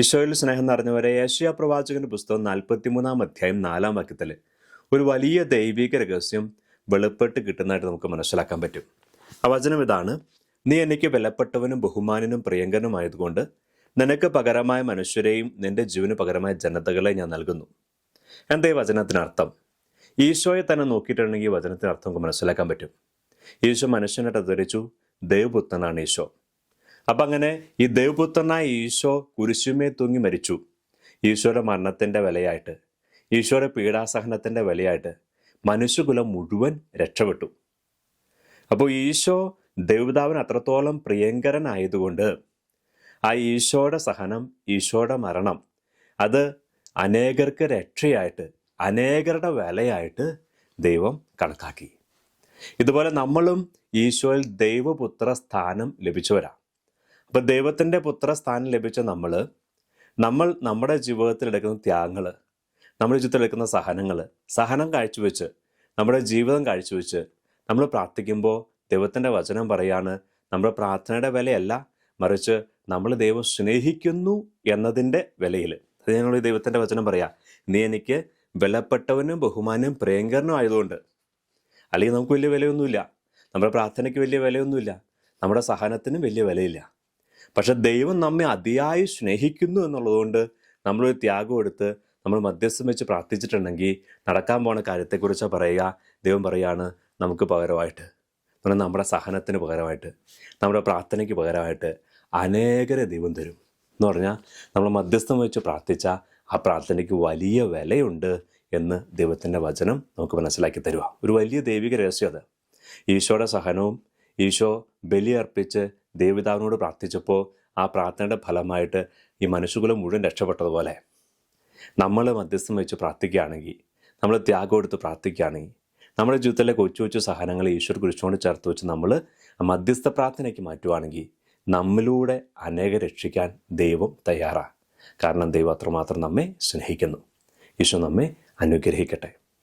ഈശോയിൽ സ്നേഹം നിറഞ്ഞവരെ ഏഷ്യ പ്രവാചകന്റെ പുസ്തകം നാൽപ്പത്തിമൂന്നാം അധ്യായം നാലാം വാക്യത്തിൽ ഒരു വലിയ ദൈവിക രഹസ്യം വെളിപ്പെട്ട് കിട്ടുന്നതായിട്ട് നമുക്ക് മനസ്സിലാക്കാൻ പറ്റും. ആ വചനം ഇതാണ് നീ എനിക്ക് വിലപ്പെട്ടവനും ബഹുമാനനും പ്രിയങ്കരനുമായതുകൊണ്ട് നിനക്ക് പകരമായ മനുഷ്യരെയും നിന്റെ ജീവന് പകരമായ ജനതകളെ ഞാൻ നൽകുന്നു. എന്താ ഈ വചനത്തിനർത്ഥം ഈശോയെ തന്നെ നോക്കിയിട്ടുണ്ടെങ്കിൽ ഈ വചനത്തിനർത്ഥം നമുക്ക് മനസ്സിലാക്കാൻ പറ്റും. ഈശോ മനുഷ്യനായിട്ട് അവതരിച്ചു ദൈവപുത്രനാണ് ഈശോ. അപ്പം അങ്ങനെ ഈ ദൈവപുത്രനായ ഈശോ കുരിശുമേ തൂങ്ങി മരിച്ചു. ഈശോയുടെ മരണത്തിന്റെ വിലയായിട്ട് ഈശോയുടെ പീഡാസഹനത്തിന്റെ വിലയായിട്ട് മനുഷ്യകുലം മുഴുവൻ രക്ഷപ്പെട്ടു. അപ്പോൾ ഈശോ ദൈവതാവിന് അത്രത്തോളം പ്രിയങ്കരനായതുകൊണ്ട് ആ ഈശോയുടെ സഹനം ഈശോയുടെ മരണം അത് അനേകർക്ക് രക്ഷയായിട്ട് അനേകരുടെ വിലയായിട്ട് ദൈവം കണക്കാക്കി. ഇതുപോലെ നമ്മളും ഈശോയിൽ ദൈവപുത്ര സ്ഥാനം ലഭിച്ചവരാ. അപ്പൊ ദൈവത്തിന്റെ പുത്ര സ്ഥാനം ലഭിച്ച നമ്മൾ നമ്മൾ നമ്മുടെ ജീവിതത്തിൽ എടുക്കുന്ന ത്യാഗങ്ങൾ നമ്മുടെ ജീവിതത്തിൽ എടുക്കുന്ന സഹനങ്ങൾ സഹനം കാഴ്ചവെച്ച് നമ്മുടെ ജീവിതം കാഴ്ചവെച്ച് നമ്മൾ പ്രാർത്ഥിക്കുമ്പോൾ ദൈവത്തിന്റെ വചനം പറയാണ് നമ്മുടെ പ്രാർത്ഥനയുടെ വിലയല്ല മറിച്ച് നമ്മൾ ദൈവം സ്നേഹിക്കുന്നു എന്നതിന്റെ വിലയിൽ അത് ഞങ്ങൾ ഈ ദൈവത്തിന്റെ വചനം പറയാം. നീ എനിക്ക് വിലപ്പെട്ടവനും ബഹുമാനും പ്രിയങ്കരനും ആയതുകൊണ്ട് അല്ലെങ്കിൽ നമുക്ക് വലിയ വിലയൊന്നുമില്ല നമ്മുടെ പ്രാർത്ഥനയ്ക്ക് വലിയ വിലയൊന്നുമില്ല നമ്മുടെ സഹനത്തിനും വലിയ വിലയില്ല. പക്ഷെ ദൈവം നമ്മെ അതിയായി സ്നേഹിക്കുന്നു എന്നുള്ളതുകൊണ്ട് നമ്മളൊരു ത്യാഗം എടുത്ത് നമ്മൾ മധ്യസ്ഥം വെച്ച് പ്രാർത്ഥിച്ചിട്ടുണ്ടെങ്കിൽ നടക്കാൻ പോണ കാര്യത്തെക്കുറിച്ച് പറയുക ദൈവം പറയാണ് നമുക്ക് പകരമായിട്ട്. എന്നാൽ നമ്മുടെ സഹനത്തിന് പകരമായിട്ട് നമ്മുടെ പ്രാർത്ഥനയ്ക്ക് പകരമായിട്ട് അനേകരെ ദൈവം തരും. എന്ന് പറഞ്ഞാൽ നമ്മൾ മധ്യസ്ഥം വെച്ച് പ്രാർത്ഥിച്ച ആ പ്രാർത്ഥനയ്ക്ക് വലിയ വിലയുണ്ട് എന്ന് ദൈവത്തിന്റെ വചനം നമുക്ക് മനസ്സിലാക്കി തരുക ഒരു വലിയ ദൈവിക രഹസ്യം അത്. ഈശോയുടെ സഹനവും ഈശോ ബലിയർപ്പിച്ച് ദേവിതാവിനോട് പ്രാർത്ഥിച്ചപ്പോൾ ആ പ്രാർത്ഥനയുടെ ഫലമായിട്ട് ഈ മനുഷ്യകുലം മുഴുവൻ രക്ഷപ്പെട്ടതുപോലെ. നമ്മൾ മധ്യസ്ഥം വെച്ച് പ്രാർത്ഥിക്കുകയാണെങ്കിൽ നമ്മൾ ത്യാഗം എടുത്ത് പ്രാർത്ഥിക്കുകയാണെങ്കിൽ നമ്മുടെ ജീവിതത്തിലെ കൊച്ചു കൊച്ചു സഹനങ്ങൾ ഈശ്വർ കുറിച്ചുകൊണ്ട് ചേർത്ത് വെച്ച് നമ്മൾ മധ്യസ്ഥ പ്രാർത്ഥനയ്ക്ക് മാറ്റുവാണെങ്കിൽ നമ്മിലൂടെ അനേക രക്ഷിക്കാൻ ദൈവം തയ്യാറാണ് കാരണം ദൈവം അത്രമാത്രം നമ്മെ സ്നേഹിക്കുന്നു. ഈശോ നമ്മെ അനുഗ്രഹിക്കട്ടെ.